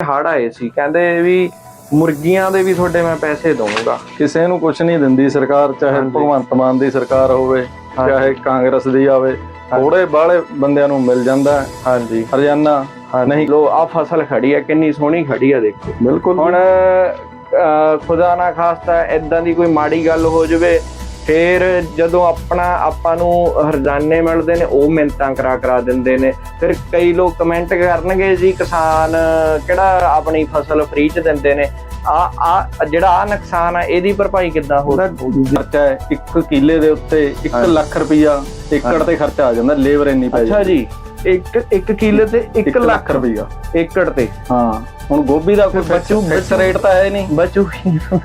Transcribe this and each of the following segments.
ਹੜ ਆਏ ਸੀ। ਕਹਿੰਦੇ ਵੀ ਮੁਰਗੀਆਂ ਦੇ ਵੀ ਤੁਹਾਡੇ ਮੈਂ ਪੈਸੇ ਦਊਂਗਾ। ਕਿਸੇ ਨੂੰ ਕੁਝ ਨਹੀਂ ਦਿੰਦੀ ਸਰਕਾਰ ਚਾਹੇ। ਭਗਵੰਤ ਮਾਨ ਦੀ ਸਰਕਾਰ ਹੋਵੇ। ਚਾਹੇ ਕਾਂਗਰਸ ਦੀ ਆਵੇ। ਥੋੜੇ ਬਾਹਲੇ ਬੰਦਿਆਂ ਨੂੰ ਮਿਲ ਜਾਂਦਾ ਹੈ। ਹਾਂਜੀ। ਹਰਜਾਨਾ ਨਹੀਂ। ਲੋ ਆ ਫਸਲ ਖੜੀ ਆ ਕਿੰਨੀ ਸੋਹਣੀ ਖੜੀ ਆ ਦੇਖੋ। ਬਿਲਕੁਲ ਹੁਣ ਖੁਦਾ ਨਾ ਖਾਸਤਾ ਇਦਾਂ ਦੀ ਕੋਈ ਮਾੜੀ ਗੱਲ ਹੋ ਜਾਵੇ ਫੇਰ ਜਦੋਂ ਆਪਣਾ ਆਪਾਂ ਨੂੰ ਹਰਜਾਨੇ ਮਿਲਦੇ ਨੇ ਉਹ ਮਿੰਤਾਂ ਕਰਾ ਕਰਾ ਦਿੰਦੇ ਨੇ। ਫਿਰ ਕਈ ਲੋਕ ਕਮੈਂਟ ਕਰਨਗੇ ਜੀ ਕਿਸਾਨ ਕਿਹੜਾ ਆਪਣੀ ਫਸਲ ਫ੍ਰੀ ਚ ਦਿੰਦੇ ਨੇ? ਆ ਆ ਜਿਹੜਾ ਆ ਨੁਕਸਾਨ ਆ ਇਹਦੀ ਭਰਪਾਈ ਕਿੱਦਾਂ ਹੋ ਖਰਚਾ ਹੈ 1 ਕਿੱਲੇ ਦੇ ਉੱਤੇ 1 ਹਾਂਜੀ। ਲੱਖ ਰੁਪਈਆ ਏਕੜ ਤੇ ਖਰਚਾ ਆ ਜਾਂਦਾ ਲੇਬਰ ਇੰਨੀ ਪੈ ਅੱਛਾ ਜੀ। ਇੱਕ ਇੱਕ ਕਿੱਲੇ ਤੇ 1 1 ਲੱਖ ਰੁਪਈਆ। ਏਕੜ ਤੇ। ਹਾਂ ਹੁਣ ਗੋਭੀ ਦਾ ਕੋਈ ਬਚੂ- ਫਿਕਸ ਰੇਟ ਤਾਂ ਹੈ ਨਹੀਂ। ਬਚੂ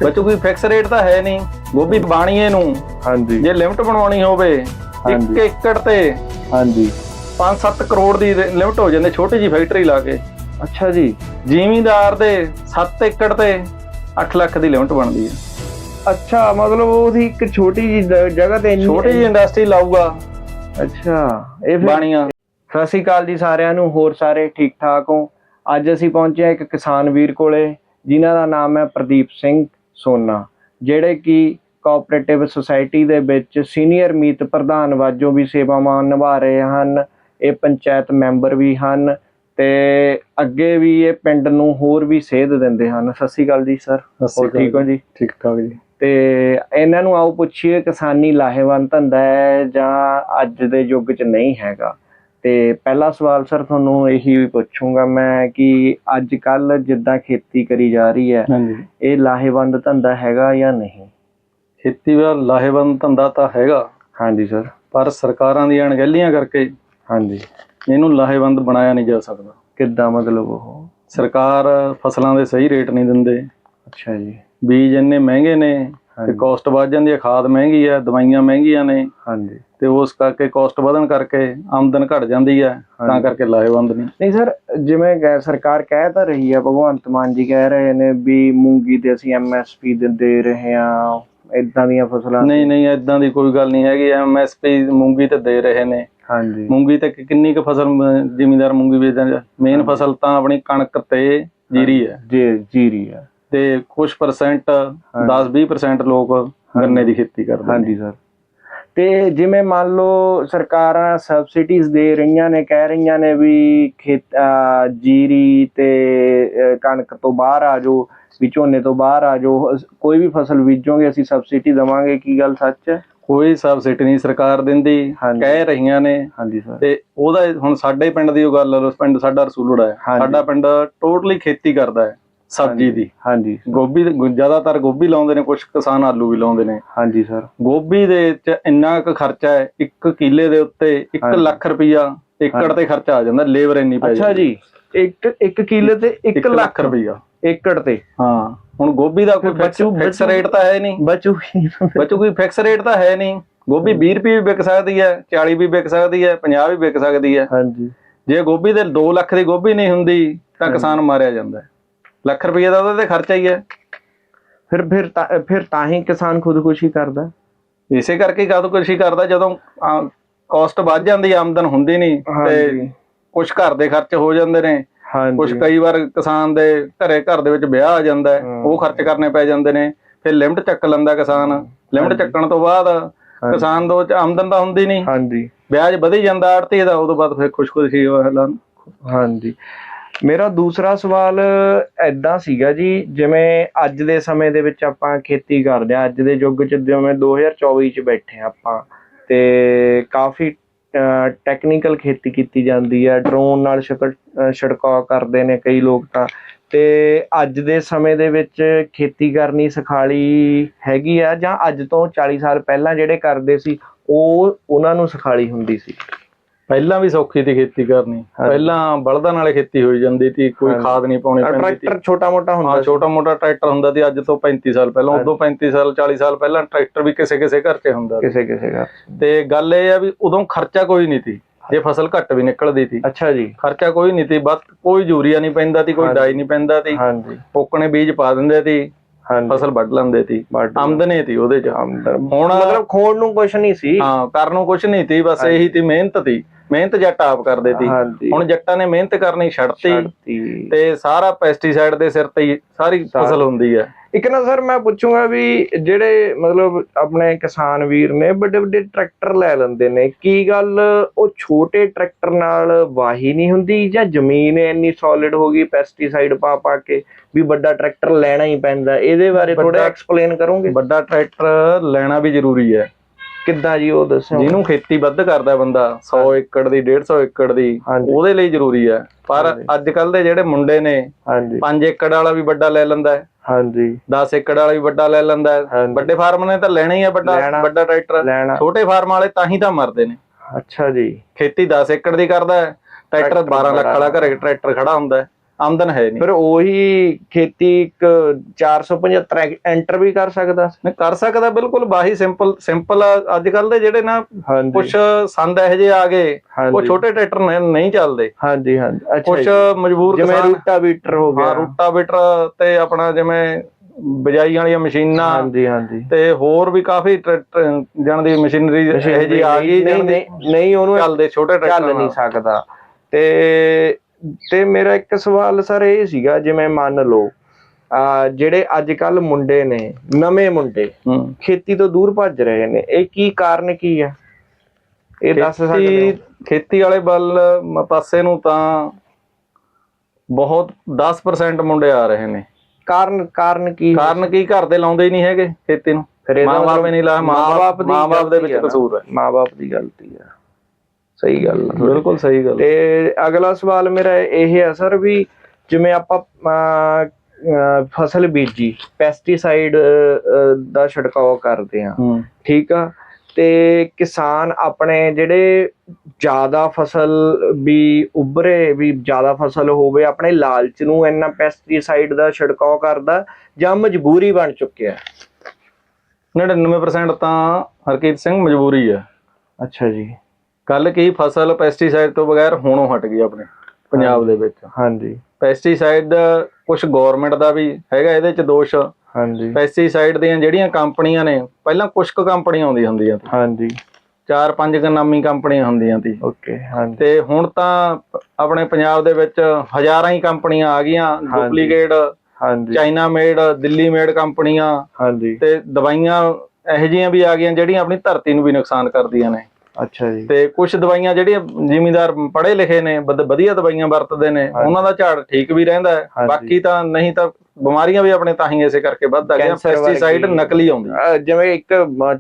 ਬੱਚੂ ਕੋਈ ਫਿਕਸ ਰੇਟ ਤਾਂ ਹੈ ਨਹੀਂ। ਗੋਭੀ ਬਾਣੀਏ ਨੂੰ ਹਾਂਜੀ। ਜੇ ਲਿਮਟ ਬਣਵਾਉਣੀ ਹੋਵੇ 1 ਹਾਂਜੀ। ਏਕੜ ਤੇ ਹਾਂਜੀ। 5-7 ਕਰੋੜ ਦੀ ਲਿਮਟ ਹੋ ਜਾਂਦੀ ਛੋਟੀ ਜੀ ਫੈਕਟਰੀ ਲਾ ਕੇ। ਅੱਛਾ ਜੀ। ਜ਼ਿਮੀਂਦਾਰ ਦੇ 7 ਏਕੜ ਤੇ 8 ਲੱਖ ਦੀ ਲਿਮਟ ਬਣਦੀ ਹੈ। ਅੱਛਾ ਮਤਲਬ ਉਹਦੀ ਇੱਕ ਛੋਟੀ ਜੀ ਜਗ੍ਹਾ ਤੇ ਇੰਨੀ ਛੋਟੀ ਜੀ ਇੰਡਸਟਰੀ ਲਾਊਗਾ। ਅੱਛਾ ਇਹ ਬਾਣੀਆਂ। ਸਤਿ ਸ਼੍ਰੀ ਅਕਾਲ ਜੀ ਸਾਰਿਆਂ ਨੂੰ ਹੋਰ ਸਾਰੇ ਠੀਕ ਠਾਕ ਹੋ? ਅੱਜ ਅਸੀਂ ਪਹੁੰਚੇ ਹਾਂ ਇੱਕ ਕਿਸਾਨ ਵੀਰ ਕੋਲੇ ਜਿਨ੍ਹਾਂ ਦਾ ਨਾਮ ਹੈ ਪ੍ਰਦੀਪ ਸਿੰਘ ਸੋਨਾ ਜਿਹੜੇ ਕਿ ਕੋਆਪਰੇਟਿਵ ਸੁਸਾਇਟੀ ਦੇ ਵਿੱਚ ਸੀਨੀਅਰ ਮੀਤ ਪ੍ਰਧਾਨ ਵਜੋਂ ਵੀ ਸੇਵਾਵਾਂ ਨਿਭਾ ਰਹੇ ਹਨ ਇਹ ਪੰਚਾਇਤ ਮੈਂਬਰ ਵੀ ਹਨ ਤੇ ਅੱਗੇ ਵੀ ਇਹ ਪਿੰਡ ਨੂੰ ਹੋਰ ਵੀ ਸੇਧ ਦਿੰਦੇ ਹਨ। ਸਤਿ ਸ਼੍ਰੀ ਅਕਾਲ ਜੀ ਸਰ। ਹੋਰ ਠੀਕ ਹੋ ਜੀ ਠੀਕ ਠਾਕ ਜੀ। ਤੇ ਇਹਨਾਂ ਨੂੰ ਆਓ ਪੁੱਛੀਏ ਕਿਸਾਨੀ ਲਾਹੇਵੰਦ ਧੰਦਾ ਹੈ ਜਾਂ ਅੱਜ ਦੇ ਯੁੱਗ 'ਚ ਨਹੀਂ ਹੈਗਾ। ਤੇ ਪਹਿਲਾ ਸਵਾਲ ਸਰ ਤੁਹਾਨੂੰ ਇਹੀ ਪੁੱਛੂੰਗਾ ਮੈਂ ਕਿ ਅੱਜ ਕੱਲ ਜਿੱਦਾਂ ਖੇਤੀ ਕਰੀ ਜਾ ਰਹੀ ਹੈ ਇਹ ਲਾਹੇਵੰਦ ਧੰਦਾ ਹੈਗਾ ਜਾਂ ਨਹੀਂ? ਖੇਤੀ ਦਾ ਲਾਹੇਵੰਦ ਧੰਦਾ ਤਾਂ ਹੈਗਾ। ਹਾਂਜੀ ਸਰ ਪਰ ਸਰਕਾਰਾਂ ਦੀਆਂ ਅਣਗਹਿਲੀਆਂ ਕਰਕੇ ਹਾਂਜੀ। ਇਹਨੂੰ ਲਾਹੇਵੰਦ ਬਣਾਇਆ ਨਹੀਂ ਜਾ ਸਕਦਾ। ਕਿੱਦਾਂ ਮਤਲਬ ਉਹ? ਸਰਕਾਰ ਫਸਲਾਂ ਦੇ ਸਹੀ ਰੇਟ ਨਹੀਂ ਦਿੰਦੇ। ਅੱਛਾ ਜੀ। ਬੀਜ ਇੰਨੇ ਮਹਿੰਗੇ ਨੇ ਤੇ ਕਾਸਟ ਵੱਧ ਜਾਂਦੀ ਹੈ ਖਾਦ ਮਹਿੰਗੀ ਹੈ ਦਵਾਈਆਂ ਮਹਿੰਗੀਆਂ ਨੇ। ਹਾਂਜੀ। ਤੇ ਉਸ ਕਰਕੇ ਕਾਸਟ ਵਧਣ ਕਰਕੇ ਆਮਦਨ ਘਟ ਜਾਂਦੀ ਹੈ ਤਾਂ। ਕਰਕੇ ਲਾਹੇਵੰਦ ਨਹੀਂ। ਨਹੀਂ ਸਰ ਜਿਵੇਂ ਸਰਕਾਰ ਕਹਿ ਤਾਂ ਰਹੀ ਹੈ ਭਗਵੰਤ ਮਾਨ ਜੀ ਕਹਿ ਰਹੇ ਨੇ ਵੀ ਮੂੰਗੀ ਤੇ ਅਸੀਂ ਐਮਐਸਪੀ ਦੇ ਰਹੇ ਹਾਂ ਇਦਾਂ ਦੀਆਂ ਫਸਲਾਂ ਨਹੀਂ ਨਹੀਂ ਐਦਾਂ ਦੀ ਕੋਈ ਗੱਲ ਨਹੀਂ ਹੈਗੀ ਐਮਐਸਪੀ ਮੂੰਗੀ ਤੇ ਦੇ ਰਹੇ ਨੇ। ਹਾਂਜੀ। ਮੂੰਗੀ ਤੇ ਕਿੰਨੀ ਕੁ ਫਸਲ ਜ਼ਿਮੀਂਦਾਰ ਮੂੰਗੀ ਵੇਚਦਾ ਮੇਨ। ਫਸਲ ਤਾਂ ਆਪਣੀ ਕਣਕ ਤੇ ਜੀਰੀ ਹੈ। ਜੀ ਜੀਰੀ ਹੈ। ਤੇ ਕੁਝ ਪਰਸੈਂਟ 10-20% ਲੋਕ ਗੰਨੇ ਦੀ ਖੇਤੀ ਕਰਦੇ ਹਾਂਜੀ ਸਰ। ਤੇ ਜਿਵੇਂ ਮੰਨ ਲਓ ਸਰਕਾਰਾਂ ਸਬਸਿਡੀਜ਼ ਦੇ ਰਹੀਆਂ ਨੇ ਕਹਿ ਰਹੀਆਂ ਨੇ ਵੀ ਖੇਤ ਜੀਰੀ ਤੇ ਕਣਕ ਤੋਂ ਬਾਹਰ ਆ ਜਾਓ ਵੀ ਝੋਨੇ ਤੋਂ ਬਾਹਰ ਆ ਜਾਓ ਕੋਈ ਵੀ ਫਸਲ ਬੀਜੋਗੇ ਅਸੀਂ ਸਬਸਿਡੀ ਦਵਾਂਗੇ ਕੀ ਗੱਲ ਸੱਚ ਹੈ? ਕੋਈ ਸਬਸਿਡੀ ਨਹੀਂ ਸਰਕਾਰ ਦਿੰਦੀ। ਕਹਿ ਰਹੀਆਂ ਨੇ। ਹਾਂਜੀ ਸਰ ਤੇ ਉਹਦਾ ਹੁਣ ਸਾਡੇ ਪਿੰਡ ਦੀ ਉਹ ਗੱਲ ਪਿੰਡ ਸਾਡਾ ਰਸੂਲੜਾ ਹੈ। ਸਾਡਾ ਪਿੰਡ ਟੋਟਲੀ ਖੇਤੀ ਕਰਦਾ ਹੈ। ਸਬਜ਼ੀ ਦੀ। ਹਾਂਜੀ ਗੋਭੀ ਜ਼ਿਆਦਾਤਰ ਗੋਭੀ ਲਾਉਂਦੇ ਨੇ ਕੁਝ ਕਿਸਾਨ ਆਲੂ ਵੀ ਲਾਉਂਦੇ ਨੇ। ਹਾਂਜੀ ਸਰ। ਗੋਭੀ ਦੇ ਚ ਇੰਨਾ ਕੁ ਖਰਚਾ ਹੈ 1 ਕਿੱਲੇ ਦੇ ਉੱਤੇ 1 ਹਾਂਜੀ। ਲੱਖ ਰੁਪਈਆ ਏਕੜ। ਤੇ ਖਰਚਾ ਆ ਜਾਂਦਾ ਲੇਬਰ ਇੰਨੀ ਪੈ ਅੱਛਾ ਜੀ। ਇੱਕ ਇੱਕ ਕਿੱਲੇ ਤੇ 1 1 ਲੱਖ ਰੁਪਈਆ। ਏਕੜ ਤੇ। ਹਾਂ ਹੁਣ ਗੋਭੀ ਦਾ ਕੋਈ ਬਚੂ- ਫਿਕਸ ਰੇਟ ਤਾਂ ਹੈ ਨਹੀਂ। ਬਚੂ ਬੱਚੋ ਕੋਈ ਫਿਕਸ ਰੇਟ ਤਾਂ ਹੈ ਨਹੀਂ। ਗੋਭੀ 20 ਰੁਪਏ ਵੀ ਵਿਕ ਸਕਦੀ ਹੈ 40 ਵੀ ਵਿਕ ਸਕਦੀ ਹੈ 50 ਵੀ ਵਿਕ ਸਕਦੀ ਹੈ। ਹਾਂਜੀ। ਜੇ ਗੋਭੀ ਦੇ 2 ਲੱਖ ਦੀ ਗੋਭੀ ਨਹੀਂ ਹੁੰਦੀ ਤਾਂ। ਕਿਸਾਨ ਮਾਰਿਆ ਜਾਂਦਾ ਹੈ। ਲੱਖ ਰੁਪਏ ਦਾ ਉਹਦੇ ਤੇ ਖਰਚਾ ਹੀ ਹੈ। ਫਿਰ ਫਿਰ ਫਿਰ ਤਾਂ ਹੀ ਕਿਸਾਨ ਖੁਦਕੁਸ਼ੀ ਕਰਦਾ ਇਸੇ ਕਰਕੇ ਕਦੋਂ ਕੁਛ ਕਰਦਾ ਜਦੋਂ ਕਾਸਟ ਵੱਧ ਜਾਂਦੀ ਆਮਦਨ ਹੁੰਦੀ ਨਹੀਂ ਤੇ ਕੁਝ ਘਰ ਦੇ ਖਰਚ ਹੋ ਜਾਂਦੇ ਨੇ। ਕੁਝ ਕਈ ਵਾਰ ਕਿਸਾਨ ਦੇ ਘਰੇ ਘਰ ਦੇ ਵਿੱਚ ਵਿਆਹ ਆ ਜਾਂਦਾ ਹੈ, ਹਾਂ। ਉਹ ਖਰਚ ਕਰਨੇ ਪੈ ਜਾਂਦੇ ਨੇ। ਫਿਰ ਲਿਮਟ ਚੱਕ ਲੈਂਦਾ ਕਿਸਾਨ। ਲਿਮਟ। ਚੱਕਣ ਤੋਂ ਬਾਅਦ ਕਿਸਾਨ ਦੋ ਆਮਦਨ ਤਾਂ ਹੁੰਦੀ ਨਹੀਂ। ਹਾਂਜੀ। ਵਿਆਜ ਵਧੀ ਜਾਂਦਾ ਆੜਤੀ ਦਾ ਉਦੋਂ ਬਾਅਦ ਫਿਰ ਖੁਸ਼ਖੁਸ਼ੀ ਹੋਇਆ ਹਾਂਜੀ। ਮੇਰਾ ਦੂਸਰਾ ਸਵਾਲ ਐਦਾਂ ਸੀਗਾ ਜੀ, ਜਿਵੇਂ ਅੱਜ ਦੇ ਸਮੇਂ ਦੇ ਵਿੱਚ ਆਪਾਂ ਖੇਤੀ ਕਰਦੇ ਆ ਅੱਜ ਦੇ ਯੁੱਗ 'ਚ ਜਿਵੇਂ 2024 'ਚ ਬੈਠੇ ਆ ਆਪਾਂ, ਤੇ ਕਾਫੀ ਟੈਕਨੀਕਲ ਖੇਤੀ ਕੀਤੀ ਜਾਂਦੀ ਹੈ ਡਰੋਨ ਨਾਲ ਛਿੜਕ- ਛਿੜਕਾਅ ਕਰਦੇ ਨੇ ਕਈ ਲੋਕ ਤਾਂ, ਤੇ ਅੱਜ ਦੇ ਸਮੇਂ ਦੇ ਵਿੱਚ ਖੇਤੀ ਕਰਨੀ ਸਖਾਲੀ ਹੈਗੀ ਆ, ਜਾਂ ਅੱਜ ਤੋਂ 40 ਸਾਲ ਪਹਿਲਾਂ ਜਿਹੜੇ ਕਰਦੇ ਸੀ, ਉਹ, ਉਹਨਾਂ ਨੂੰ ਸਖਾਲੀ ਹੁੰਦੀ ਸੀ? ਪਹਿਲਾਂ ਵੀ ਸੌਖੀ ਸੀ ਖੇਤੀ ਕਰਨੀ। ਪਹਿਲਾਂ ਬਲਦਾਂ ਨਾਲੇ ਖੇਤੀ ਹੋਈ ਜਾਂਦੀ ਸੀ ਕੋਈ। ਖਾਦ ਨਹੀਂ ਪਾਉਣੀ ਪੈਂਦੀ ਸੀ ਟਰੈਕਟਰ ਛੋਟਾ ਮੋਟਾ ਹੁੰਦਾ ਹਾਂ ਸੀ। ਛੋਟਾ ਮੋਟਾ ਟਰੈਕਟਰ ਹੁੰਦਾ ਸੀ ਅੱਜ ਤੋਂ 35 ਸਾਲ ਪਹਿਲਾਂ। ਉਦੋਂ 35 ਸਾਲ 40 ਸਾਲ ਪਹਿਲਾਂ ਟਰੈਕਟਰ ਵੀ ਕਿਸੇ ਕਿਸੇ ਘਰ 'ਚ ਹੁੰਦਾ ਸੀ। ਕਿਸੇ ਕਿਸੇ ਦਾ ਤੇ ਗੱਲ ਇਹ ਆ ਵੀ ਉਦੋਂ ਖਰਚਾ ਕੋਈ ਨਹੀਂ ਸੀ ਜੇ ਫਸਲ ਘੱਟ ਵੀ ਨਿਕਲਦੀ ਸੀ। ਅੱਛਾ ਜੀ। ਖਰਚਾ ਕੋਈ ਨਹੀਂ ਸੀ ਬਸ ਕੋਈ ਯੂਰੀਆ ਨਹੀਂ ਪੈਂਦਾ ਸੀ ਕੋਈ। ਡਾਈ ਨਹੀਂ ਪੈਂਦਾ ਸੀ। ਹਾਂਜੀ। ਪੋਕਣੇ ਬੀਜ ਪਾ ਦਿੰਦੇ ਸੀ ਹਾਂਜੀ। ਫਸਲ ਵੱਢ ਲੈਂਦੇ ਸੀ। ਆਮਦਨੀ ਸੀ ਉਹਦੇ 'ਚ। ਆਮਦਨ। ਹੁਣ ਮਤਲਬ ਖੋਣ ਨੂੰ ਕੁਛ ਨਹੀਂ ਸੀ। ਹਾਂ ਕਰਨ ਨੂੰ ਕੁਝ ਨਹੀਂ ਸੀ ਬਸ। ਇਹੀ ਤੀ ਮਿਹਨਤ ਸੀ। ਮਿਹਨਤ ਜੱਟ ਆਪ ਕਰਦੇ ਸੀ ਹੁਣ ਜੱਟਾਂ ਨੇ ਮਿਹਨਤ ਕਰਨੀ ਛੱਡਤੀ। ਤੇ ਸਾਰਾ ਪੈਸਟੀਸਾਈਡ ਦੇ ਸਿਰ ਤੇ ਸਾਰੀ ਫਸਲ ਹੁੰਦੀ ਹੈ ਇੱਕ ਨਾ ਸਰ ਮੈਂ ਪੁੱਛੂੰਗਾ ਵੀ ਜਿਹੜੇ ਮਤਲਬ ਆਪਣੇ ਕਿਸਾਨ ਵੀਰ ਨੇ ਵੱਡੇ ਵੱਡੇ ਟਰੈਕਟਰ ਲੈ ਲੈਂਦੇ ਨੇ ਕੀ ਗੱਲ ਉਹ ਛੋਟੇ ਟਰੈਕਟਰ ਨਾਲ ਵਾਹੀ ਨਹੀਂ ਹੁੰਦੀ ਜਾਂ ਜ਼ਮੀਨ ਇੰਨੀ ਸੋਲਿਡ ਹੋ ਗਈ ਪੈਸਟੀਸਾਈਡ ਪਾ ਪਾ ਕੇ ਵੀ ਵੱਡਾ ਟਰੈਕਟਰ ਲੈਣਾ ਹੀ ਪੈਂਦਾ? ਇਹਦੇ ਬਾਰੇ ਥੋੜਾ ਐਕਸਪਲੇਨ ਕਰੋਗੇ? ਵੱਡਾ ਟਰੈਕਟਰ ਲੈਣਾ ਵੀ ਜ਼ਰੂਰੀ ਹੈ। ਕਿੱਦਾਂ ਜੀ ਉਹ ਦੱਸੋ ਜਿਹਨੂੰ ਖੇਤੀ ਵੱਧ ਕਰਦਾ ਬੰਦਾ 100 ਏਕੜ ਦੀ 150 ਏਕੜ ਦੀ। ਉਹਦੇ ਲਈ ਜ਼ਰੂਰੀ ਹੈ। ਪਰ। ਅੱਜ ਕੱਲ ਦੇ ਜਿਹੜੇ ਮੁੰਡੇ ਨੇ ਹਾਂਜੀ। 5 ਏਕੜ ਵਾਲਾ ਵੀ ਵੱਡਾ ਲੈ ਲੈਂਦਾ ਹੈ। ਹਾਂਜੀ। 10 ਏਕੜ ਵਾਲਾ ਵੀ ਵੱਡਾ ਲੈ ਲੈਂਦਾ ਹੈ। ਵੱਡੇ ਫਾਰਮ ਨੇ ਤਾਂ ਲੈਣਾ ਹੀ ਹੈ ਵੱਡਾ। ਵੱਡਾ ਟਰੈਕਟਰ। ਲੈਣਾ। ਛੋਟੇ ਫਾਰਮ ਵਾਲੇ ਤਾਂ ਹੀ ਤਾਂ ਮਰਦੇ ਨੇ। ਅੱਛਾ ਜੀ। ਖੇਤੀ 10 ਏਕੜ ਦੀ ਕਰਦਾ ਹੈ। Tractor tractor 12 lakh. ਵਾਲਾ ਘਰੇ ਟਰੈਕਟਰ ਖੜਾ ਹੁੰਦਾ ਹੈ। ਆਮਦਨ ਹੈ ਨਹੀਂ। ਫਿਰ ਉਹੀ ਖੇਤੀ ਇੱਕ 475 ਐਂਟਰ ਵੀ ਕਰ ਸਕਦਾ। ਨਹੀਂ ਕਰ ਸਕਦਾ ਬਿਲਕੁਲ ਬਾਹੀ ਸਿੰਪਲ ਸਿੰਪਲ ਅੱਜ ਕੱਲ ਦੇ ਜਿਹੜੇ ਨਾ ਕੁਝ ਸੰਦ ਇਹੋ ਜਿਹੇ ਆ ਗਏ ਉਹ ਛੋਟੇ ਟਰੈਕਟਰ ਨਹੀਂ ਚੱਲਦੇ। ਹਾਂਜੀ ਹਾਂਜੀ। ਅੱਛਾ ਕੁਝ ਜੀ। ਮਜਬੂਰ ਜਿਵੇਂ ਕਿਸਾਨ ਰੂਟਾ ਬੀਟਰ ਹੋ ਹਾਂ ਗਿਆ ਰੂਟਾਵੇਟਰ ਤੇ ਆਪਣਾ ਜਿਵੇਂ ਬਿਜਾਈ ਵਾਲੀਆਂ ਮਸ਼ੀਨਾਂ ਹਾਂਜੀ ਹਾਂਜੀ। ਤੇ ਹੋਰ ਵੀ ਕਾਫੀ ਟਰੈਕਟਰ ਜਣ ਦੀ ਮਸ਼ੀਨਰੀ ਇਹੋ ਜਿਹੀ ਆ ਗਈ ਨਹੀਂ ਨਹੀਂ ਉਹਨੂੰ ਚੱਲਦੇ ਛੋਟੇ ਚੱਲ ਟਰੈਕਟਰ ਨਹੀਂ ਸਕਦਾ। ਤੇ ਤੇ ਮੇਰਾ ਇੱਕ ਸਵਾਲ ਸਰ ਇਹ ਸੀਗਾ ਜਿਵੇਂ ਮੰਨ ਲਓ ਆ ਜਿਹੜੇ ਅੱਜ ਕੱਲ ਮੁੰਡੇ ਨੇ ਨਵੇਂ ਮੁੰਡੇ ਹੂੰ। ਖੇਤੀ ਤੋਂ ਦੂਰ ਭੱਜ ਰਹੇ ਨੇ ਇਹ ਕੀ ਕਾਰਨ ਕੀ ਆ? ਇਹ ਦੱਸ ਸਕਦੇ ਹੋ? ਖੇਤੀ ਵਾਲੇ ਵੱਲ ਪਾਸੇ ਨੂੰ ਤਾਂ ਬਹੁਤ 10% ਮੁੰਡੇ ਆ ਰਹੇ ਨੇ। ਕਾਰਨ ਕਾਰਨ ਕੀ ਕਾਰਨ ਕੀ ਘਰ ਦੇ ਲਾਉਂਦੇ ਹੀ ਨਹੀਂ ਹੈਗੇ ਖੇਤੀ ਨੂੰ? ਫਿਰ ਇਹਦਾ ਮਾਂ-ਬਾਪ ਨਹੀਂ ਲਾ ਮਾਂ-ਬਾਪ ਦੀ ਮਾਂ-ਬਾਪ ਦੇ ਵਿੱਚ। ਕਸੂਰ ਹੈ। ਮਾਂ-ਬਾਪ ਦੀ ਗਲਤੀ ਆ। ਸਹੀ ਗੱਲ ਆ। ਬਿਲਕੁਲ ਸਹੀ ਗੱਲ ਤੇ ਅਗਲਾ ਸਵਾਲ ਮੇਰਾ ਇਹ ਹੈ ਸਰ ਵੀ ਜਿਵੇਂ ਆਪਾਂ ਫਸਲ ਬੀਜੀ ਪੈਸਟੀਸਾਈਡ ਦਾ ਛਿੜਕਾਅ ਕਰਦੇ ਆ ਠੀਕ ਆ? ਤੇ ਕਿਸਾਨ ਆਪਣੇ ਜਿਹੜੇ ਜ਼ਿਆਦਾ ਫਸਲ ਵੀ ਉੱਭਰੇ ਵੀ ਜ਼ਿਆਦਾ ਫਸਲ ਹੋਵੇ ਆਪਣੇ ਲਾਲਚ ਨੂੰ ਇੰਨਾ ਪੈਸਟੀਸਾਈਡ ਦਾ ਛਿੜਕਾਅ ਕਰਦਾ ਜਾਂ ਮਜਬੂਰੀ ਬਣ ਚੁੱਕਿਆ 99% ਤਾਂ ਹਰਕੀਤ ਸਿੰਘ ਮਜਬੂਰੀ ਹੈ। ਅੱਛਾ ਜੀ। ਕੱਲ ਕੀ ਫਸਲ ਪੈਸਟੀਸਾਈਡ ਤੋਂ ਬਗੈਰ ਹੋਣੋਂ ਹਟ ਗਈ ਆਪਣੇ ਪੰਜਾਬ ਦੇ ਵਿੱਚ। ਹਾਂਜੀ। ਪੈਸਟੀਸਾਈਡ ਕੁਝ ਗਵਰਨਮੈਂਟ ਦਾ ਵੀ ਹੈਗਾ ਇਹਦੇ ਚ ਦੋਸ਼। ਹਾਂਜੀ। ਪੈਸਟੀਸਾਈਡ ਦੀਆਂ ਜਿਹੜੀਆਂ ਕੰਪਨੀਆਂ ਨੇ ਪਹਿਲਾਂ ਕੁਝ ਕੁ ਕੰਪਨੀਆਂ ਆਉਂਦੀਆਂ ਹੁੰਦੀਆਂ ਸੀ। ਹਾਂਜੀ। ਚਾਰ ਪੰਜ ਕੁ ਨਾਮੀ ਕੰਪਨੀਆਂ ਹੁੰਦੀਆਂ ਸੀ। ਓਕੇ ਹਾਂਜੀ। ਤੇ ਹੁਣ ਤਾਂ ਆਪਣੇ ਪੰਜਾਬ ਦੇ ਵਿੱਚ ਹਜ਼ਾਰਾਂ ਹੀ ਕੰਪਨੀਆਂ ਆ ਗਈਆਂ। ਡੁਪਲੀਕੇਟ ਹਾਂਜੀ। ਚਾਈਨਾ ਮੇਡ ਦਿੱਲੀ ਮੇਡ ਕੰਪਨੀਆਂ। ਹਾਂਜੀ। ਤੇ ਦਵਾਈਆਂ ਇਹੋ ਜਿਹੀਆਂ ਵੀ ਆ ਗਈਆਂ ਜਿਹੜੀਆਂ ਆਪਣੀ ਧਰਤੀ ਨੂੰ ਵੀ ਨੁਕਸਾਨ ਕਰਦੀਆਂ ਨੇ। ਅੱਛਾ ਜੀ। ਤੇ ਕੁਝ ਦਵਾਈਆਂ ਜਿਹੜੀਆਂ ਜ਼ਿਮੀਂਦਾਰ ਪੜ੍ਹੇ ਲਿਖੇ ਨੇ ਵਧ- ਵਧੀਆ ਦਵਾਈਆਂ ਵਰਤਦੇ ਨੇ ਉਹਨਾਂ ਦਾ ਝਾੜ ਠੀਕ ਵੀ ਰਹਿੰਦਾ ਹੈ। ਬਾਕੀ ਤਾਂ ਨਹੀਂ ਤਾਂ ਬਿਮਾਰੀਆਂ ਵੀ ਆਪਣੇ ਤਾਂ ਹੀ ਇਸੇ ਕਰਕੇ ਵੱਧ ਆ ਗਈਆਂ ਕੈਂਸਰ ਵਰਗੀ। ਪੈਸਟੀਸਾਈਡ ਨਕਲੀ ਆਉਂਦੀ। ਜਿਵੇਂ ਇੱਕ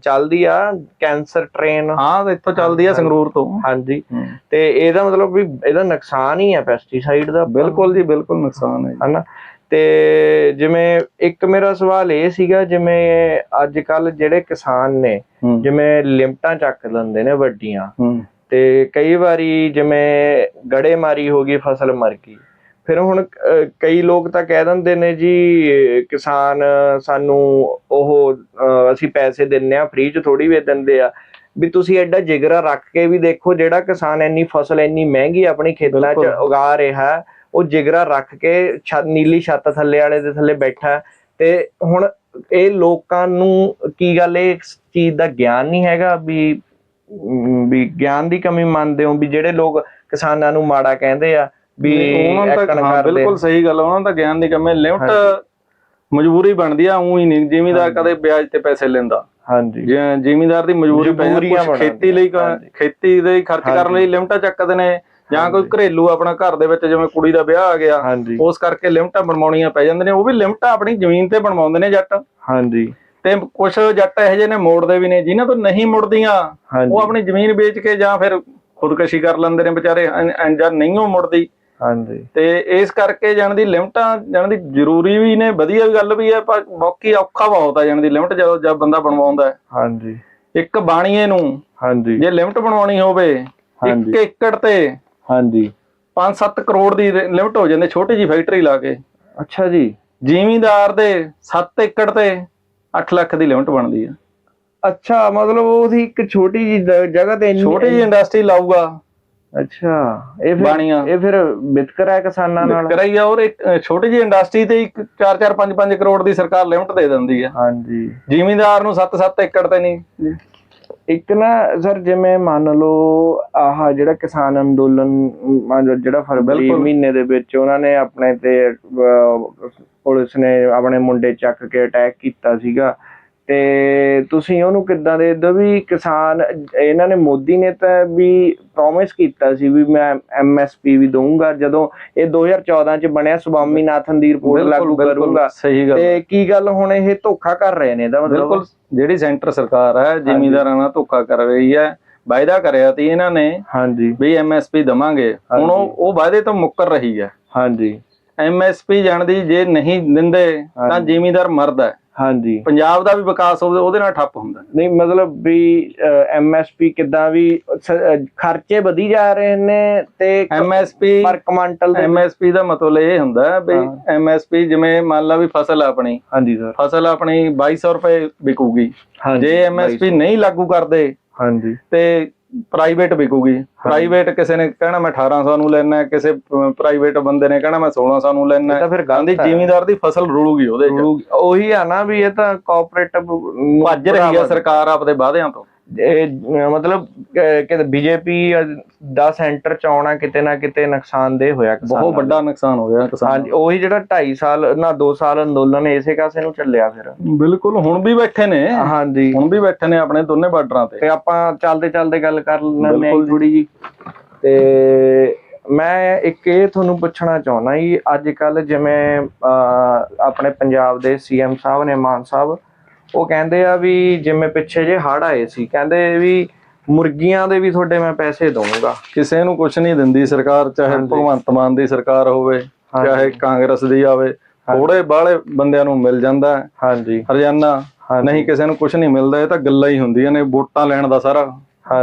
ਚੱਲਦੀ ਆ ਕੈਂਸਰ ਟ੍ਰੇਨ। ਹਾਂ ਇੱਥੋਂ ਚੱਲਦੀ ਆ ਸੰਗਰੂਰ ਤੋਂ। ਹਾਂਜੀ। ਤੇ ਇਹਦਾ ਮਤਲਬ ਵੀ ਇਹਦਾ ਨੁਕਸਾਨ ਹੀ ਹੈ ਪੈਸਟੀਸਾਈਡ ਦਾ। ਬਿਲਕੁਲ ਜੀ ਬਿਲਕੁਲ ਨੁਕਸਾਨ ਹੈ ਹਨਾ? ਤੇ ਜਿਵੇਂ ਇੱਕ ਮੇਰਾ ਸਵਾਲ ਇਹ ਸੀਗਾ ਜਿਵੇਂ ਅੱਜ ਕੱਲ ਜਿਹੜੇ ਕਿਸਾਨ ਨੇ ਜਿਵੇਂ ਲਿਮਟਾਂ ਚੱਕ ਲੈਂਦੇ ਨੇ ਵੱਡੀਆਂ ਤੇ ਕਈ ਵਾਰੀ ਜਿਵੇਂ ਗੜੇਮਾਰੀ ਹੋ ਗਈ ਫਸਲ ਮਰ ਗਈ। ਫਿਰ ਹੁਣ ਕਈ ਲੋਕ ਤਾਂ ਕਹਿ ਦਿੰਦੇ ਨੇ ਜੀ ਕਿਸਾਨ ਸਾਨੂੰ ਉਹ ਅਸੀਂ ਪੈਸੇ ਦਿੰਨੇ ਆ ਫ੍ਰੀ ਚ ਥੋੜੀ ਵੇ ਦਿੰਦੇ ਆ। ਵੀ ਤੁਸੀਂ ਐਡਾ ਜਿਗਰਾ ਰੱਖ ਕੇ ਵੀ ਦੇਖੋ ਜਿਹੜਾ ਕਿਸਾਨ ਇੰਨੀ ਫਸਲ ਇੰਨੀ ਮਹਿੰਗੀ ਆਪਣੀ ਖੇਤਾਂ 'ਚ। ਉਗਾ ਰਿਹਾ ਹੈ, ਉਹ ਜਿਗਰਾ ਰੱਖ ਕੇ ਨੀਲੀ ਛੱਤ ਥੱਲੇ ਵਾਲੇ ਦੇ ਥੱਲੇ ਬੈਠਾ ਤੇ ਹੁਣ ਇਹ ਲੋਕਾਂ ਨੂੰ ਕੀ ਗੱਲ ਇਹ ਚੀਜ਼ ਦਾ ਗਿਆਨ ਨਹੀਂ ਹੈਗਾ ਵੀ ਵੀ ਗਿਆਨ ਦੀ ਕਮੀ ਮੰਨਦੇ ਹੋ ਵੀ ਜਿਹੜੇ ਲੋਕ ਕਿਸਾਨਾਂ ਨੂੰ ਮਾੜਾ ਕਹਿੰਦੇ ਆ ਵੀ ਉਹਨਾਂ ਦਾ ਐਕਣ ਹਾਂ ਕਰਦੇ ਬਿਲਕੁਲ ਸਹੀ ਗੱਲ ਉਹਨਾਂ ਦਾ ਗਿਆਨ ਦੀ ਕਮੀ ਲਿਮਟ ਮਜਬੂਰੀ ਬਣਦੀ ਆ ਉਹੀ ਨਹੀਂ ਜ਼ਿਮੀਂਦਾਰ। ਕਦੇ ਵਿਆਜ ਤੇ ਪੈਸੇ ਲੈਂਦਾ। ਹਾਂਜੀ। ਜ਼ਿਮੀਂਦਾਰ ਦੀ ਮਜਬੂਰੀ ਪੈ ਜਾਂਦੀ ਮਜਬੂਰੀਆਂ ਕੁਛ ਖੇਤੀ ਲਈ। ਖੇਤੀ ਦੇ ਖਰਚ ਕਰਨ। ਲਈ ਲਿਮਟਾਂ ਚੱਕਦੇ ਨੇ। ਜਾਂ ਕੋਈ। ਘਰੇਲੂ ਆਪਣਾ ਘਰ ਦੇ ਵਿੱਚ ਜਿਵੇਂ ਕੁੜੀ ਦਾ ਵਿਆਹ ਆ ਗਿਆ ਉਸ ਕਰਕੇ ਲਿਮਟਾਂ ਬਣਵਾਉਣੀਆਂ ਪੈ ਜਾਂਦੇ ਨੇ ਉਹ ਵੀ ਲਿਮਟਾਂ ਆਪਣੀ ਜ਼ਮੀਨ ਤੇ ਬਣਵਾਉਂਦੇ ਨੇ ਜੱਟ। ਹਾਂਜੀ। ਤੇ ਕੁਝ ਜੱਟ ਇਹੋ ਜਿਹੇ ਨੇ ਮੋੜਦੇ ਵੀ ਨੇ ਜਿਨ੍ਹਾਂ ਤੋਂ ਨਹੀਂ ਮੁੜਦੀਆਂ ਉਹ ਆਪਣੀ ਜ਼ਮੀਨ ਵੇਚ ਕੇ ਜਾਂ ਫਿਰ ਖੁਦਕਸ਼ੀ ਕਰ ਲੈਂਦੇ ਨੇ ਵਿਚਾਰੇ ਜਾਂ ਨਹੀਂ ਉਹ ਮੁੜਦੀ। ਹਾਂਜੀ। ਤੇ ਇਸ ਕਰਕੇ ਜਾਣ ਦੀ ਲਿਮਟਾਂ ਜਾਣ ਦੀ ਜ਼ਰੂਰੀ ਵੀ ਨੇ ਵਧੀਆ ਵੀ ਗੱਲ ਵੀ ਹੈ ਪਰ ਬਾਕੀ ਔਖਾ ਬਹੁਤ ਆ ਜਾਣ ਦੀ ਲਿਮਟ ਜਦੋਂ ਜਦ ਬੰਦਾ ਬਣਵਾਉਂਦਾ ਹੈ। ਹਾਂਜੀ। ਇੱਕ ਬਾਣੀਏ ਨੂੰ ਹਾਂਜੀ। ਜੇ ਲਿਮਟ ਬਣਵਾਉਣੀ ਹੋਵੇ ਇੱਕ ਹਾਂਜੀ। ਏਕੜ ਤੇ ਹਾਂਜੀ। 5-7 ਕਰੋੜ ਦੀ ਲਿਮਟ ਹੋ ਜਾਂਦੀ ਛੋਟੀ ਜੀ ਫੈਕਟਰੀ ਲਾ ਕੇ। ਅੱਛਾ ਜੀ। ਜ਼ਿਮੀਂਦਾਰ ਦੇ 7 ਏਕੜ ਤੇ 8 ਲੱਖ ਦੀ ਲਿਮਟ ਬਣਦੀ ਹੈ ਅੱਛਾ ਮਤਲਬ ਉਹਦੀ ਇੱਕ ਛੋਟੀ ਜੀ ਜਗ੍ਹਾ ਤੇ ਇੰਨੀ ਛੋਟੀ ਜੀ ਇੰਡਸਟਰੀ ਲਾਊਗਾ। ਅੱਛਾ ਇਹ ਫਿਰ। ਇਹ ਫਿਰ ਵਿਤਕਰਾ ਹੈ ਕਿਸਾਨਾਂ ਨਾਲ? ਕਰਾਈ ਆ ਔਰ ਇੱਕ ਛੋਟੀ ਜੀ ਇੰਡਸਟਰੀ ਤੇ ਇੱਕ 4-4 5-5 ਕਰੋੜ ਦੀ ਸਰਕਾਰ ਲਿਮਟ ਦੇ ਦਿੰਦੀ ਹੈ ਹਾਂਜੀ। ਜ਼ਿਮੀਂਦਾਰ ਨੂੰ 7-7 ਏਕੜ ਤੇ ਨਹੀਂ। ਇੱਕ ਨਾ ਸਰ ਜਿਵੇਂ ਮੰਨ ਲਓ ਆਹ ਜਿਹੜਾ ਕਿਸਾਨ ਅੰਦੋਲਨ ਜਿਹੜਾ ਫਰਵਰੀ। ਮਹੀਨੇ ਦੇ ਵਿੱਚ ਉਹਨਾਂ ਨੇ ਆਪਣੇ ਤੇ ਪੁਲਿਸ ਨੇ ਆਪਣੇ ਮੁੰਡੇ ਚੱਕ ਕੇ ਅਟੈਕ ਕੀਤਾ ਸੀਗਾ ਤੇ ਤੁਸੀਂ ਉਹਨੂੰ ਕਿੱਦਾਂ ਦੇ ਦਿਓ ਵੀ ਕਿਸਾਨ ਇਹਨਾਂ ਨੇ ਮੋਦੀ ਨੇ ਤਾਂ ਵੀ ਪ੍ਰੋਮਿਸ ਕੀਤਾ ਸੀ ਵੀ ਮੈਂ ਐਮਐਸਪੀ ਵੀ ਦਊਂਗਾ ਜਦੋਂ ਇਹ 2014 ਚ ਬਣਿਆ ਸੁਭਾਮੀਨਾਥਨ ਦੀ ਰਿਪੋਰਟ ਲਾਗੂ ਕਰੂੰਗਾ। ਸਹੀ ਗੱਲ ਤੇ ਕੀ ਗੱਲ ਹੁਣ ਇਹ ਧੋਖਾ ਕਰ ਰਹੇ ਨੇ ਇਹਦਾ ਮਤਲਬ? ਬਿਲਕੁਲ ਜਿਹੜੀ ਸੈਂਟਰ ਸਰਕਾਰ ਹੈ ਜ਼ਿਮੀਂਦਾਰਾਂ ਨਾਲ ਧੋਖਾ ਕਰ ਰਹੀ ਹੈ ਵਾਅਦਾ ਕਰਿਆ ਤੀ ਇਹਨਾਂ ਨੇ ਹਾਂਜੀ। ਵੀ ਐਮਐਸਪੀ ਦਵਾਂਗੇ। ਹੁਣ ਉਹ ਵਾਅਦੇ ਤੋਂ ਮੁੱਕਰ ਰਹੀ ਹੈ। ਹਾਂਜੀ। ਐਮਐਸਪੀ ਜਾਣਦੀ ਜੇ ਨਹੀਂ ਦਿੰਦੇ ਤਾਂ। ਜ਼ਿਮੀਂਦਾਰ ਮਰਦਾ ਹੈ। ਹਾਂਜੀ। ਪੰਜਾਬ ਦਾ ਵੀ ਵਿਕਾਸ ਹੋਵੇ ਉਹਦੇ ਨਾਲ ਠੱਪ ਹੁੰਦਾ। ਨਹੀਂ ਮਤਲਬ ਵੀ ਐਮਐਸਪੀ ਕਿਦਾਂ ਵੀ ਖਰਚੇ ਵਧੀ ਜਾ ਰਹੇ ਨੇ ਤੇ ਐਮਐਸਪੀ ਪਰ ਕਮਾਂਟਲ ਐਮਐਸਪੀ ਦਾ ਮਤਲਬ ਇਹ ਹੁੰਦਾ ਵੀ। ਐਮਐਸਪੀ ਜਿਵੇਂ ਮੰਨ ਲਾ ਵੀ ਫਸਲ ਆਪਣੀ ਹਾਂਜੀ ਸਰ। ਫਸਲ ਆਪਣੀ 2200 ਰੁਪਏ ਵਿਕੂਗੀ। ਜੇ ਐਮਐਸਪੀ ਨਹੀਂ ਲਾਗੂ ਕਰਦੇ ਹਾਂਜੀ। ਤੇ ਪ੍ਰਾਈਵੇਟ ਵਿਕੂਗੀ। ਪ੍ਰਾਈਵੇਟ ਕਿਸੇ ਨੇ ਕਹਿਣਾ ਮੈਂ 1800 ਨੂੰ ਲੈਣਾ ਕਿਸੇ ਪ੍ਰਾਈਵੇਟ ਬੰਦੇ ਨੇ ਕਹਿਣਾ ਮੈਂ 1600 ਨੂੰ ਲੈਣਾ ਤਾਂ। ਫਿਰ ਹੈ। ਜ਼ਿਮੀਂਦਾਰ ਦੀ ਫਸਲ ਰੁਲੂਗੀ ਉਹਦੇ ਚ। ਉਹੀ ਆ ਨਾ ਵੀ ਇਹ ਤਾਂ ਕੋਆਪਰੇਟਿਵ ਭੱਜ ਰਹੀ ਹੈ ਸਰਕਾਰ ਆਪਦੇ ਵਾਅਦਿਆਂ ਤੋਂ। ਮਤਲਬ ਕਿ ਬੀਜੇਪੀ ਦਾ ਸੈਂਟਰ ਚ ਆਉਣਾ ਕਿਤੇ ਨਾ ਕਿਤੇ ਨੁਕਸਾਨਦੇਹ ਹੋਇਆ ਕਿਸਾਨਾਂ ਬਹੁਤ। ਵੱਡਾ ਨੁਕਸਾਨ ਹੋ ਗਿਆ ਕਿਸਾਨ ਹਾਂਜੀ ਉਹੀ ਜਿਹੜਾ 2.5 ਸਾਲ ਨਾ 2 ਸਾਲ ਅੰਦੋਲਨ ਇਸੇ ਕਾਸੇ ਨੂੰ ਚੱਲਿਆ ਫਿਰ। ਬਿਲਕੁਲ ਹੁਣ ਵੀ ਬੈਠੇ ਨੇ। ਹਾਂਜੀ। ਹੁਣ ਵੀ ਬੈਠੇ ਨੇ ਆਪਣੇ ਦੋਨੇ ਬਾਰਡਰਾਂ ਤੇ। ਤੇ ਆਪਾਂ ਚੱਲਦੇ ਚੱਲਦੇ ਗੱਲ ਕਰ ਲੈਂਦੇ ਹਾਂ। ਥੋੜੀ ਜੀ। ਤੇ ਮੈਂ ਇੱਕ ਇਹ ਤੁਹਾਨੂੰ ਪੁੱਛਣਾ ਚਾਹੁੰਦਾ ਜੀ ਅੱਜ ਕੱਲ ਜਿਵੇਂ ਆਪਣੇ ਪੰਜਾਬ ਦੇ ਸੀਐਮ ਸਾਹਿਬ ਨੇ ਮਾਨ ਸਾਹਿਬ ਉਹ ਕਹਿੰਦੇ ਆ ਵੀ ਜਿਵੇਂ ਪਿੱਛੇ ਜੇ ਹੜ ਆਏ ਸੀ ਕਹਿੰਦੇ ਵੀ ਮੁਰਗੀਆਂ ਦੇ ਵੀ ਤੁਹਾਡੇ ਮੈਂ ਪੈਸੇ ਦਊਂਗਾ ਕਿਸੇ ਨੂੰ ਕੁਝ ਨਹੀਂ ਦਿੰਦੀ ਸਰਕਾਰ ਚਾਹੇ। ਭਗਵੰਤ ਮਾਨ ਦੀ ਸਰਕਾਰ ਹੋਵੇ। ਚਾਹੇ ਕਾਂਗਰਸ ਦੀ ਆਵੇ ਥੋੜੇ ਬਾਹਲੇ ਬੰਦਿਆਂ ਨੂੰ ਮਿਲ ਜਾਂਦਾ। ਹਾਂਜੀ ਹਰਜਾਨਾ। ਨਹੀਂ ਕਿਸੇ ਨੂੰ ਕੁਝ ਨਹੀਂ ਮਿਲਦਾ ਇਹ ਤਾਂ ਗੱਲਾਂ ਹੀ ਹੁੰਦੀਆਂ ਨੇ ਵੋਟਾਂ ਲੈਣ ਦਾ ਸਾਰਾ।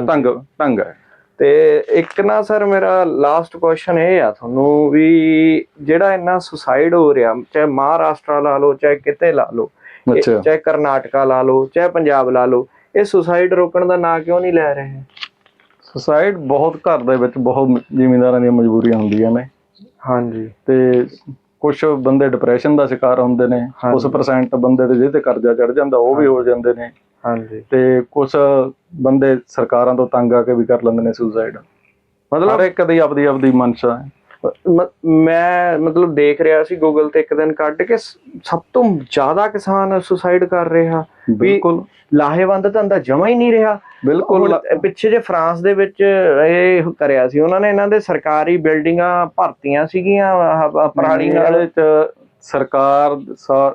ਢੰਗ ਢੰਗ ਹੈ ਤੇ ਇੱਕ ਨਾ ਸਰ ਮੇਰਾ ਲਾਸਟ ਕੁਐਸਚਨ ਇਹ ਆ ਤੁਹਾਨੂੰ ਵੀ ਜਿਹੜਾ ਇੰਨਾ ਸੁਸਾਈਡ ਹੋ ਰਿਹਾ ਚਾਹੇ ਮਹਾਰਾਸ਼ਟਰ ਲਾ ਲਓ ਚਾਹੇ ਕਿਤੇ ਲਾ ਲਓ ਇਹ- ਅੱਛਾ। ਚਾਹੇ ਕਰਨਾਟਕਾ ਲਾ ਲਓ ਚਾਹੇ ਪੰਜਾਬ ਲਾ ਲਓ ਇਹ ਸੁਸਾਈਡ ਰੋਕਣ ਦਾ ਨਾਂ ਕਿਉਂ ਨਹੀਂ ਲੈ ਰਹੇ? ਸੁਸਾਈਡ ਬਹੁਤ ਘਰ ਦੇ ਵਿੱਚ ਬਹੁਤ ਜ਼ਿਮੀਂਦਾਰਾਂ ਦੀਆਂ ਮਜਬੂਰੀਆਂ ਹੁੰਦੀਆਂ ਨੇ। ਹਾਂਜੀ। ਤੇ ਕੁਝ ਬੰਦੇ ਡਿਪਰੈਸ਼ਨ ਦਾ ਸ਼ਿਕਾਰ ਹੁੰਦੇ ਨੇ। ਕੁਝ ਪਰਸੈਂਟ ਬੰਦੇ ਦੇ ਜਿਹਦੇ ਕਰਜ਼ਾ ਚੜ ਜਾਂਦਾ ਉਹ ਵੀ ਹੋ ਜਾਂਦੇ ਨੇ। ਹਾਂਜੀ। ਤੇ ਕੁਝ ਬੰਦੇ ਸਰਕਾਰਾਂ ਤੋਂ ਤੰਗ ਆ ਕੇ ਵੀ ਕਰ ਲੈਂਦੇ ਨੇ ਸੁਸਾਈਡ ਮਤਲਬ ਹਰ ਇੱਕ ਦੀ ਆਪਦੀ ਆਪਦੀ ਮਨਸ਼ਾ ਹੈ। ਮ- ਮਤਲਬ ਦੇਖ ਰਿਹਾ ਸੀ ਗੂਗਲ ਤੇ ਇੱਕ ਦਿਨ ਕੱਢ ਕੇ ਸਭ ਤੋਂ ਜ਼ਿਆਦਾ ਕਿਸਾਨ ਸੁਸਾਈਡ ਕਰ ਰਿਹਾ। ਬਿਲਕੁਲ। ਲਾਹੇਵੰਦ ਧੰਦਾ ਜਮਾ ਹੀ ਨਹੀਂ ਰਿਹਾ। ਬਿਲਕੁਲ। ਪਿੱਛੇ ਜੇ ਫਰਾਂਸ ਦੇ ਵਿੱਚ ਇਹ ਕਰਿਆ ਸੀ ਉਹਨਾਂ ਨੇ ਇਹਨਾਂ ਦੇ ਸਰਕਾਰੀ ਬਿਲਡਿੰਗਾਂ ਭਰਤੀਆਂ ਸੀਗੀਆਂ ਪਰਾਲੀ ਨਾਲ। ਸਰਕਾਰ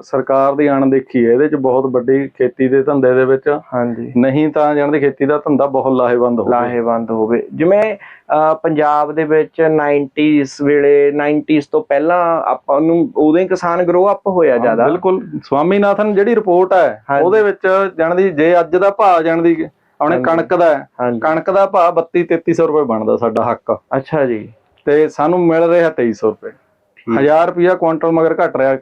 ਸਰਕਾਰ ਦੀ ਅਣਦੇਖੀ ਹੈ ਇਹਦੇ ਚ ਬਹੁਤ ਵੱਡੀ ਖੇਤੀ ਦੇ ਧੰਦੇ ਦੇ ਵਿੱਚ ਹਾਂਜੀ। ਨਹੀਂ ਤਾਂ ਜਾਣਦੇ ਖੇਤੀ ਦਾ ਧੰਦਾ ਬਹੁਤ ਲਾਹੇਵੰਦ ਹੋ ਲਾਹੇਵੰਦ ਹੋਵੇ। ਜਿਵੇਂ ਪੰਜਾਬ ਦੇ ਵਿੱਚ 90s ਵੇਲੇ 90s ਤੋਂ ਪਹਿਲਾਂ ਆਪਾਂ ਨੂੰ ਉਦੋਂ ਹੀ ਕਿਸਾਨ ਗਰੋ ਅਪ ਹੋਇਆ ਜ਼ਿਆਦਾ। ਬਿਲਕੁਲ। ਸਵਾਮੀਨਾਥਨ ਜਿਹੜੀ ਰਿਪੋਰਟ ਹੈ। ਉਹਦੇ ਵਿੱਚ ਜਾਣਦੀ ਜੇ ਅੱਜ ਦਾ ਭਾਅ ਜਾਣਦੀ ਆਪਣੇ। ਕਣਕ ਦਾ ਕਣਕ ਦਾ ਭਾਅ 32 3300 ਰੁਪਏ ਬਣਦਾ ਸਾਡਾ ਹੱਕ। ਅੱਛਾ ਜੀ। ਤੇ ਸਾਨੂੰ ਮਿਲ ਰਿਹਾ 2300 ਰੁਪਏ। 1000 ਰੁਪਿਆ ਕੁਇੰਟਲ ਮਗਰ ਘਟ ਰਿਹਾ।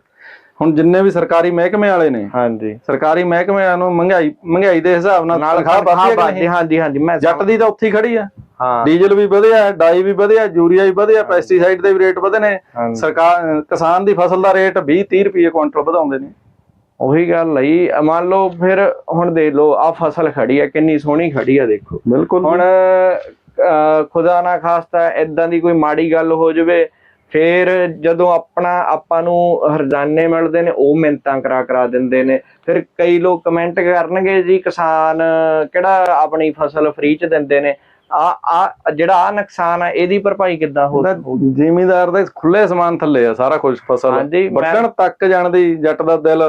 ਹੁਣ ਜਿੰਨੇ ਵੀ ਸਰਕਾਰੀ ਮਹਿਕਮੇ ਵਾਲੇ ਨੇ ਹਾਂਜੀ। ਸਰਕਾਰੀ ਮਹਿਕਮਿਆਂ ਨੂੰ ਮਹਿੰਗਾਈ ਮਹਿੰਗਾਈ ਦੇ ਹਿਸਾਬ ਨਾਲ ਨਾਲ ਤਨਖਾਹ ਨਹੀਂ? ਹਾਂਜੀ ਹਾਂਜੀ ਮੈਂ ਜੱਟ ਦੀ ਤਾਂ ਉੱਥੇ ਖੜੀ ਆ। ਹਾਂ। ਡੀਜ਼ਲ ਵੀ ਵਧਿਆ ਡਾਈ ਵੀ ਵਧਿਆ ਯੂਰੀਆ ਵੀ ਵਧਿਆ ਪੈਸਟੀਸਾਈਡ ਦੇ ਵੀ ਰੇਟ ਵਧੇ ਨੇ। ਸਰਕਾਰ ਕਿਸਾਨ ਦੀ ਫਸਲ ਦਾ ਰੇਟ 20 30 ਰੁਪਏ ਕੁਇੰਟਲ ਵਧਾਉਂਦੇ ਨੇ। ਉਹੀ ਗੱਲ ਲਈ ਮੰਨ ਲਓ ਫਿਰ ਹੁਣ ਦੇਖ ਲਓ ਆ ਫਸਲ ਖੜੀ ਆ ਕਿੰਨੀ ਸੋਹਣੀ ਖੜੀ ਆ ਦੇਖੋ। ਬਿਲਕੁਲ ਹੁਣ ਖੁਦਾ ਨਾ ਖਾਸਤਾ ਇਦਾਂ ਦੀ ਕੋਈ ਮਾੜੀ ਗੱਲ ਹੋ ਜਾਵੇ ਫਿਰ ਜਦੋਂ ਆਪਣਾ ਆਪਾਂ ਨੂੰ ਹਰਜਾਨੇ ਮਿਲਦੇ ਨੇ ਉਹ ਮਿੰਤਾਂ ਕਰਾ ਕਰਾ ਦਿੰਦੇ ਨੇ। ਫਿਰ ਕਈ ਲੋਕ ਕਮੈਂਟ ਕਰਨਗੇ ਜੀ ਕਿਸਾਨ ਕਿਹੜਾ ਆਪਣੀ ਫਸਲ ਫ੍ਰੀ ਚ ਦਿੰਦੇ ਨੇ? ਆ ਆ ਜਿਹੜਾ ਆ ਨੁਕਸਾਨ ਆ ਇਹਦੀ ਭਰਪਾਈ ਕਿੱਦਾਂ ਹੋ ਜ਼ਿਮੀਦਾਰ ਦੇ ਖੁੱਲੇ ਸਮਾਨ ਥੱਲੇ ਆ ਸਾਰਾ ਕੁਝ ਫਸਲ। ਵੱਢਣ ਤੱਕ ਜਾਣਦੀ ਜੱਟ ਦਾ ਦਿਲ।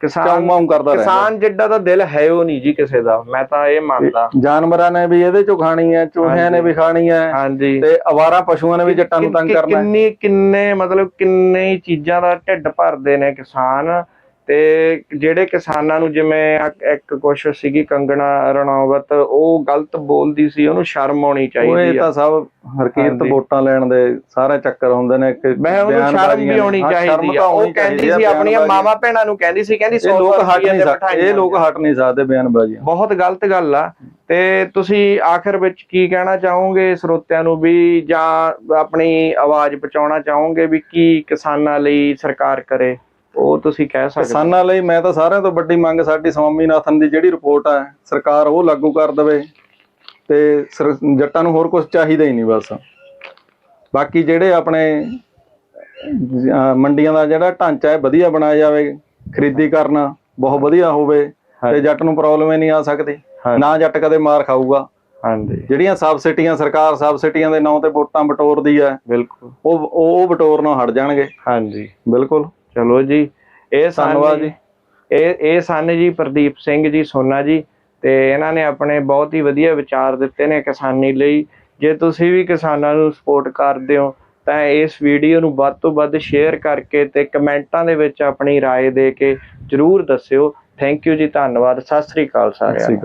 ਕਿਸਾਨ ਚੌਮਾਉਂ ਕਰਦਾ ਰਹਿੰਦਾ। ਕਿਸਾਨ ਜਿੱਡਾ ਦਾ ਦਿਲ ਹੈ ਉਹ ਨਹੀਂ ਜੀ ਕਿਸੇ ਦਾ ਮੈਂ ਤਾਂ ਇਹ ਮੰਨਦਾ। ਜਾਨਵਰਾਂ ਨੇ ਵੀ ਇਹਦੇ ਚੋਂ ਖਾਣੀ ਹੈ ਚੂਹਿਆਂ ਨੇ ਵੀ ਖਾਣੀ ਹੈ ਹਾਂਜੀ। ਤੇ ਅਵਾਰਾ ਪਸ਼ੂਆਂ ਨੇ ਵੀ ਜੱਟਾਂ ਨੂੰ ਤੰਗ ਕਰਨਾ। ਕਿੰਨੀ ਕਿੰਨੇ ਮਤਲਬ ਕਿੰਨੇ ਚੀਜ਼ਾਂ ਦਾ ਢਿੱਡ ਭਰਦੇ ਨੇ ਕਿਸਾਨ। ਤੇ ਜਿਹੜੇ ਕਿਸਾਨਾਂ ਨੂੰ ਜਿਵੇਂ ਇੱਕ- ਕੁਛ ਸੀਗੀ ਕੰਗਣਾ ਰਣੌਵਤ ਉਹ ਗਲਤ ਬੋਲਦੀ ਸੀ ਉਹਨੂੰ ਸ਼ਰਮ ਆਉਣੀ ਉਹ ਇਹ ਚਾਹੀਦੀ ਆ। ਤਾਂ ਸਭ ਹਰਕੀਰਤ। ਵੋਟਾਂ ਲੈਣ ਦੇ ਸਾਰੇ ਚੱਕਰ ਹੁੰਦੇ ਨੇ ਕਿ ਮੈਂ ਉਹਨੂੰ ਸ਼ਰਮ ਵੀ ਆਉਣੀ ਚਾਹੀਦੀ ਆ। ਉਹ ਕਹਿੰਦੀ ਸੀ ਆਪਣੀਆਂ। ਮਾਵਾਂ ਭੈਣਾਂ ਨੂੰ ਕਹਿੰਦੀ ਸੀ ਕਹਿੰਦੀ 100 ਲੋਕ ਹਟ ਨਹੀਂ ਸਕਦੇ ਸਕਦੇ ਇਹ ਲੋਕ ਹਟ ਨਹੀਂ ਸਕਦੇ ਬਿਆਨਬਾਜ਼ੀਆਂ। ਬਹੁਤ ਗਲਤ ਗੱਲ ਆ। ਤੇ ਤੁਸੀਂ ਆਖਰ ਵਿੱਚ ਕੀ ਕਹਿਣਾ ਚਾਹੋਗੇ ਸਰੋਤਿਆਂ ਨੂੰ ਵੀ ਜਾਂ ਆਪਣੀ ਆਵਾਜ਼ ਪਹੁੰਚਾਉਣਾ ਚਾਹੋਗੇ ਵੀ ਕੀ ਕਿਸਾਨਾਂ ਲਈ ਸਰਕਾਰ ਕਰੇ? ਉਹ ਤੁਸੀਂ ਕਹਿ ਸਕਦੇ ਕਿਸਾਨਾਂ ਲਈ ਮੈਂ ਤਾਂ ਸਾਰਿਆਂ ਤੋਂ ਵੱਡੀ ਮੰਗ ਸਾਡੀ ਸਵਾਮੀਨਾਥਨ ਦੀ ਜਿਹੜੀ ਰਿਪੋਰਟ ਹੈ ਸਰਕਾਰ ਉਹ ਲਾਗੂ ਕਰ ਦੇਵੇ ਤੇ ਜੱਟਾਂ ਨੂੰ ਹੋਰ ਕੁਝ ਚਾਹੀਦਾ ਹੀ ਨਹੀਂ ਬਸ। ਬਾਕੀ ਜਿਹੜੇ ਆਪਣੇ ਮੰਡੀਆਂ ਦਾ ਜਿਹੜਾ ਢਾਂਚਾ ਹੈ ਵਧੀਆ ਬਣਾਇਆ ਜਾਵੇ ਖਰੀਦੀ ਕਰਨਾ ਬਹੁਤ ਵਧੀਆ ਹੋਵੇ ਤੇ ਜੱਟ ਨੂੰ ਪ੍ਰੋਬਲਮ ਹੀ ਨਹੀਂ ਆ ਸਕਦੀ। ਨਾ ਜੱਟ ਕਦੇ ਮਾਰ ਖਾਊਗਾ। ਹਾਂਜੀ। ਜਿਹੜੀਆਂ ਸਬਸਿਡੀਆਂ ਸਰਕਾਰ ਸਬਸਿਡੀਆਂ ਦੇ ਨਾਂ ਤੇ ਵੋਟਾਂ ਬਟੋਰਦੀ ਹੈ ਬਿਲਕੁਲ। ਉਹ ਉਹ ਉਹ ਬਟੋਰਨੋਂ ਹਟ ਜਾਣਗੇ। ਹਾਂਜੀ। ਬਿਲਕੁਲ। ਚਲੋ ਜੀ ਇਹ ਸਨ ਧੰਨਵਾਦ ਜੀ। ਇਹ ਇਹ ਸਨ ਜੀ ਪ੍ਰਦੀਪ ਸਿੰਘ ਜੀ ਸੋਨਾ ਜੀ ਤੇ ਇਹਨਾਂ ਨੇ ਆਪਣੇ ਬਹੁਤ ਹੀ ਵਧੀਆ ਵਿਚਾਰ ਦਿੱਤੇ ਨੇ ਕਿਸਾਨੀ ਲਈ ਜੇ ਤੁਸੀਂ ਵੀ ਕਿਸਾਨਾਂ ਨੂੰ ਸਪੋਰਟ ਕਰਦੇ ਹੋ ਤਾਂ ਇਸ ਵੀਡੀਓ ਨੂੰ ਵੱਧ ਤੋਂ ਵੱਧ ਸ਼ੇਅਰ ਕਰਕੇ ਤੇ ਕਮੈਂਟਾਂ ਦੇ ਵਿੱਚ ਆਪਣੀ رائے ਦੇ ਕੇ ਜਰੂਰ ਦੱਸਿਓ ਥੈਂਕ ਯੂ ਜੀ ਧੰਨਵਾਦ ਸਤਿ ਸ੍ਰੀ ਅਕਾਲ ਸਾਰਿਆਂ ਨੂੰ ਠੀਕ ਆ